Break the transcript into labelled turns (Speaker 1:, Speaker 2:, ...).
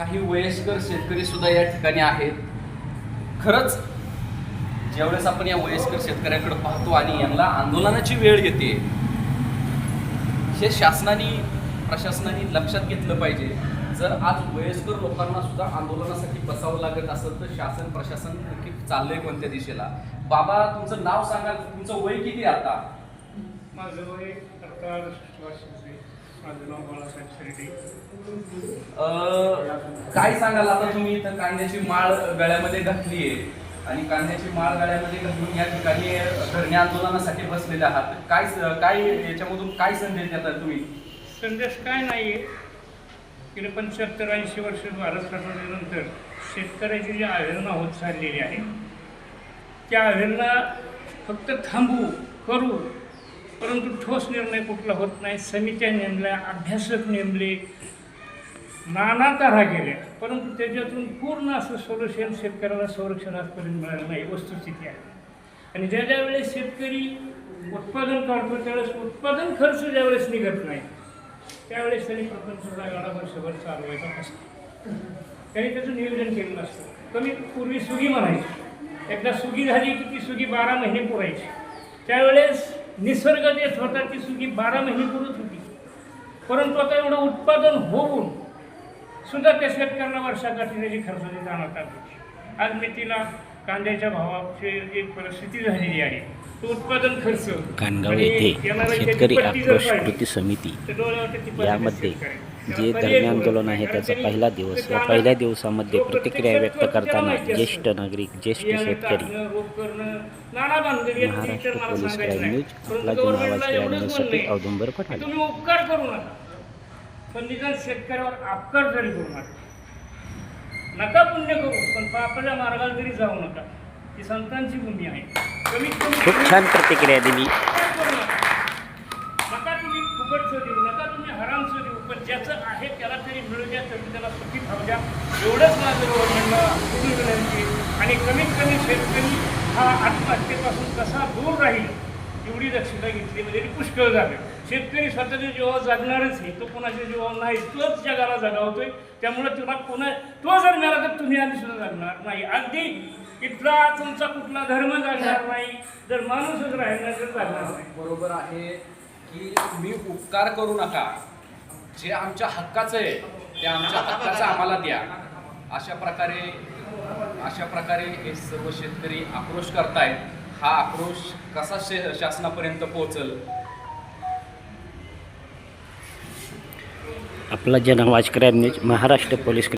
Speaker 1: काही वयस्कर शेतकरी सुद्धा या ठिकाणी आहेत. खरंच ज्यावेळेस आपण या वयस्कर शेतकऱ्याकडे पाहतो आणि यांना आंदोलनाची वेळ येते हे शासनाने प्रशासनाने लक्षात घेतलं पाहिजे. जर आज वयस्कर लोकांना सुद्धा आंदोलनासाठी बसावं लागत असेल तर शासन प्रशासन नक्की चाललंय कोणत्या दिशेला? बाबा तुमचं नाव सांगा तुमचं वय किती आता?
Speaker 2: माझं वय
Speaker 1: काय सांगाल आता तुम्ही इथं कांद्याची माळ गळ्यामध्ये घातली आहे आणि कांद्याची माळ गळ्यामध्ये घालून या ठिकाणी धरणे आंदोलनासाठी बसलेले आहात. काय काय याच्यामधून काय संदेश देता तुम्ही?
Speaker 2: संदेश काय नाही आहे गेले पंच्याहत्तर ऐंशी वर्ष भारत स्वातंत्र्यानंतर शेतकऱ्याची जी आव्हानं होत चाललेली आहे त्या आव्हानांना फक्त थांबू करू परंतु ठोस निर्णय कुठला होत नाही. समित्या नेमल्या अभ्यासक नेमले नाना तऱ्हा गेल्या. परंतु त्याच्यातून पूर्ण असं सोल्युशन शेतकऱ्याला संरक्षण आजपर्यंत मिळालं नाही. वस्तुस्थिती आहे. आणि ज्या ज्या वेळेस शेतकरी उत्पादन काढतो त्यावेळेस उत्पादन खर्च ज्यावेळेस निघत नाही त्यावेळेस त्यांनी प्रपंचा गाडा वर्षभर चालवायचा असतो त्यांनी त्याचं नियोजन केलेलं असतं. कमी पूर्वी सुगी म्हणायची. एकदा सुगी झाली की ती सुगी बारा महिने पुरायची. त्यावेळेस निसर्ग जे होता सुगी बारा महिने पुरत होती. परंतु आता एवढं उत्पादन होऊन सुद्धा त्या शेतकऱ्यांना वर्षाकाठीची खर्चाची जाणवत आहे आज मी तिला कांद्याच्या भावाची जी परिस्थिती झालेली आहे तो उत्पादन खर्च
Speaker 3: कानगाव येथे शेतकरी आक्रोश कृती समिती यामध्ये. जे धरणे आंदोलन. आहे त्याचा पहिला दिवस या पहिल्या दिवसामध्ये प्रतिक्रिया व्यक्त करताना ज्येष्ठ. नागरिक ज्येष्ठ शेतकरी महाराष्ट्र पोलीस क्राईम. न्यूज आपला
Speaker 2: आहे
Speaker 3: औदुंबर
Speaker 2: की
Speaker 3: पठाले
Speaker 2: तुम्ही उपकार करू नका पण निदान शेतकऱ्यावर अपकार जरी करू नका नका पुण्य करू पण पापाच्या मार्गाला जरी जाऊ नका. ही संतांची भूमी आहे. कमीत कमी
Speaker 3: खूप छान प्रतिक्रिया दिली.
Speaker 2: नका. तुम्ही फुकटचं देऊ नका तुम्ही हरामचं देऊ पण ज्याचं आहे त्याला तरी मिळू द्या तरी त्याला सुखी खाऊ द्या. एवढंच माझं गव्हर्नमेंटला पूर्ण विनंती आहे. आणि कमीत कमी शेतकरी हा आत्महत्येपासून कसा दूर राहील एवढी दक्षता घेतली म्हणजे ती पुष्कळ झालं. शेतकरी स्वतःच्या जीवावर जगणारच आहे. तो कोणाच्या जीवावर नाही तोच जगाला जगावतोय त्यामुळे तुला कोणा तो जर मिळाला तर तुम्ही आम्ही सुद्धा जगणार नाही. अगदी इथला तुमचा कुठला धर्म जगणार नाही जर माणूसच राहिला तर जगणार नाही.
Speaker 1: बरोबर आहे की तुम्ही उपकार करू नका. जे आमच्या हक्काचं आहे ते आमच्या हक्काचं आम्हाला द्या. अशा प्रकारे अशा प्रकारे हे सर्व शेतकरी आक्रोश करतायत. हा आक्रोश कसा शे शासनापर्यंत पोहोचल?
Speaker 3: आपला Janawaaz crime news Maharashtra police